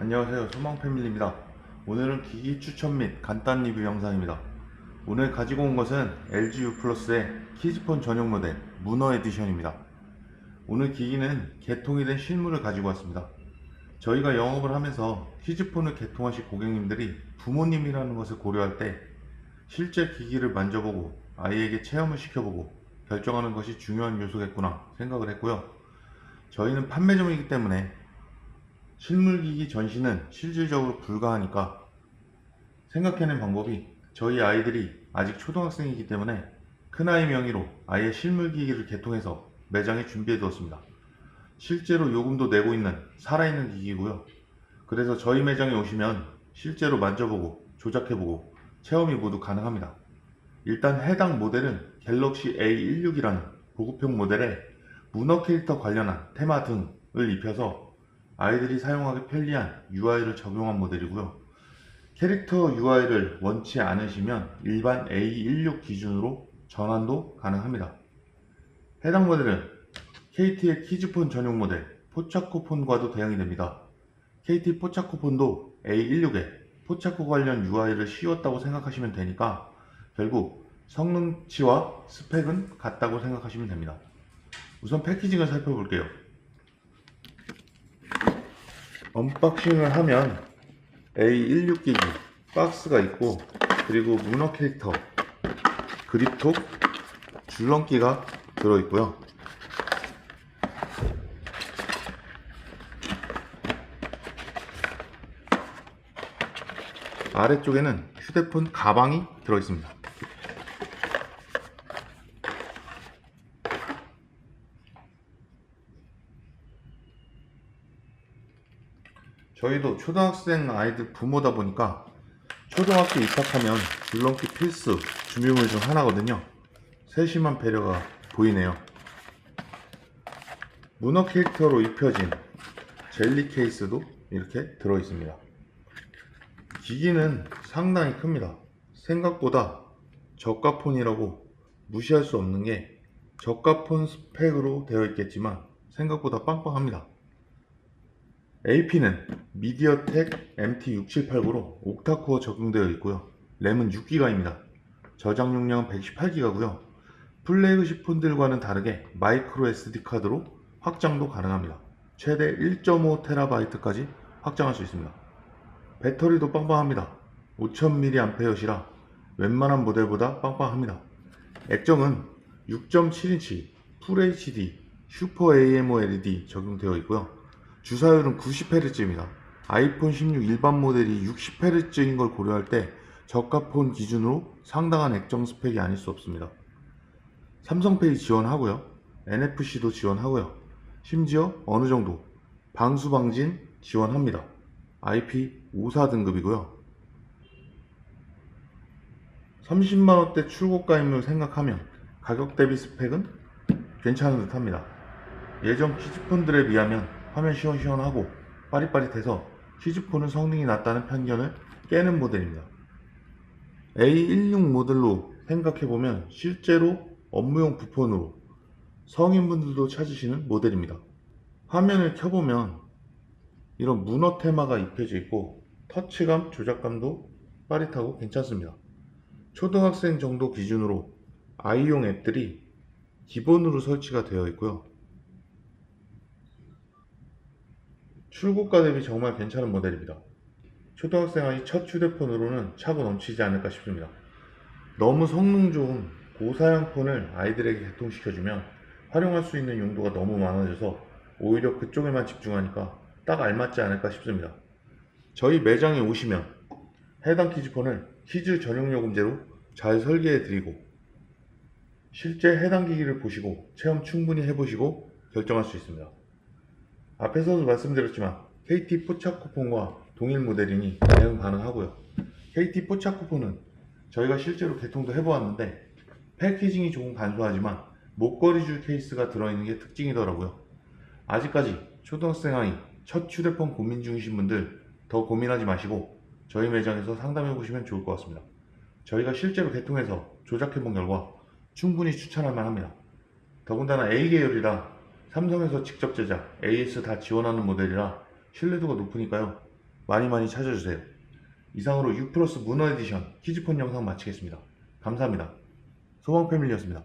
안녕하세요. 소망패밀리입니다. 오늘은 기기 추천 및 간단 리뷰 영상입니다. 오늘 가지고 온 것은 LG U 플러스의 키즈폰 전용 모델 문어 에디션입니다. 오늘 기기는 개통이 된 실물을 가지고 왔습니다. 저희가 영업을 하면서 키즈폰을 개통하실 고객님들이 부모님이라는 것을 고려할 때 실제 기기를 만져보고 아이에게 체험을 시켜보고 결정하는 것이 중요한 요소겠구나 생각을 했고요. 저희는 판매점이기 때문에 실물기기 전시는 실질적으로 불가하니까 생각해낸 방법이 저희 아이들이 아직 초등학생이기 때문에 큰아이 명의로 아예 실물기기를 개통해서 매장에 준비해 두었습니다. 실제로 요금도 내고 있는 살아있는 기기고요. 그래서 저희 매장에 오시면 실제로 만져보고 조작해보고 체험이 모두 가능합니다. 일단 해당 모델은 갤럭시 A16이라는 보급형 모델에 문어 캐릭터 관련한 테마 등을 입혀서 아이들이 사용하기 편리한 UI를 적용한 모델이고요. 캐릭터 UI를 원치 않으시면 일반 A16 기준으로 전환도 가능합니다. 해당 모델은 KT의 키즈폰 전용 모델 포차코폰과도 대응이 됩니다. KT 포차코폰도 A16에 포차코 관련 UI를 씌웠다고 생각하시면 되니까 결국 성능치와 스펙은 같다고 생각하시면 됩니다. 우선 패키징을 살펴볼게요. 언박싱을 하면 A16기기 박스가 있고 그리고 문어 캐릭터 그립톡 줄넘기가 들어있고요. 아래쪽에는 휴대폰 가방이 들어있습니다 저희도 초등학생 아이들 부모다 보니까 초등학교 입학하면 줄넘기 필수 준비물 중 하나거든요. 세심한 배려가 보이네요. 문어 캐릭터로 입혀진 젤리 케이스도 이렇게 들어있습니다. 기기는 상당히 큽니다. 생각보다 저가폰이라고 무시할 수 없는 게 저가폰 스펙으로 되어 있겠지만 생각보다 빵빵합니다. AP는 미디어텍 MT6789로 옥타코어 적용되어 있고요. 램은 6기가입니다. 저장 용량은 128기가고요. 플래그십 폰들과는 다르게 마이크로 SD 카드로 확장도 가능합니다. 최대 1.5TB까지 확장할 수 있습니다. 배터리도 빵빵합니다. 5000mAh라 웬만한 모델보다 빵빵합니다. 액정은 6.7인치 풀 HD 슈퍼 AMOLED 적용되어 있고요. 주사율은 90Hz입니다. 아이폰 16 일반 모델이 60Hz인 걸 고려할 때 저가폰 기준으로 상당한 액정 스펙이 아닐 수 없습니다. 삼성페이 지원하고요. NFC도 지원하고요. 심지어 어느 정도 방수 방진 지원합니다. IP54 등급이고요. 30만원대 출고가임을 생각하면 가격 대비 스펙은 괜찮은 듯 합니다. 예전 키즈폰들에 비하면 화면 시원시원하고 빠릿빠릿해서 키즈폰은 성능이 낮다는 편견을 깨는 모델입니다. A16 모델로 생각해보면 실제로 업무용 부폰으로 성인분들도 찾으시는 모델입니다. 화면을 켜보면 이런 문어 테마가 입혀져 있고 터치감, 조작감도 빠릿하고 괜찮습니다. 초등학생 정도 기준으로 아이용 앱들이 기본으로 설치가 되어 있고요. 출고가 대비 정말 괜찮은 모델입니다. 초등학생 아이 첫 휴대폰으로는 차고 넘치지 않을까 싶습니다. 너무 성능 좋은 고사양 폰을 아이들에게 개통시켜주면 활용할 수 있는 용도가 너무 많아져서 오히려 그쪽에만 집중하니까 딱 알맞지 않을까 싶습니다. 저희 매장에 오시면 해당 키즈폰을 키즈 전용 요금제로 잘 설계해 드리고 실제 해당 기기를 보시고 체험 충분히 해보시고 결정할 수 있습니다. 앞에서도 말씀드렸지만 KT 포차쿠폰과 동일 모델이니 대응 가능하고요. KT 포차쿠폰은 저희가 실제로 개통도 해보았는데 패키징이 조금 간소하지만 목걸이 줄 케이스가 들어있는 게 특징이더라고요. 아직까지 초등학생 아이 첫 휴대폰 고민 중이신 분들 더 고민하지 마시고 저희 매장에서 상담해 보시면 좋을 것 같습니다. 저희가 실제로 개통해서 조작해 본 결과 충분히 추천할 만합니다. 더군다나 A계열이라 삼성에서 직접 제작, AS 다 지원하는 모델이라 신뢰도가 높으니까요. 많이 많이 찾아주세요. 이상으로 U 플러스 문어 에디션 키즈폰 영상 마치겠습니다. 감사합니다. 소방 패밀리였습니다.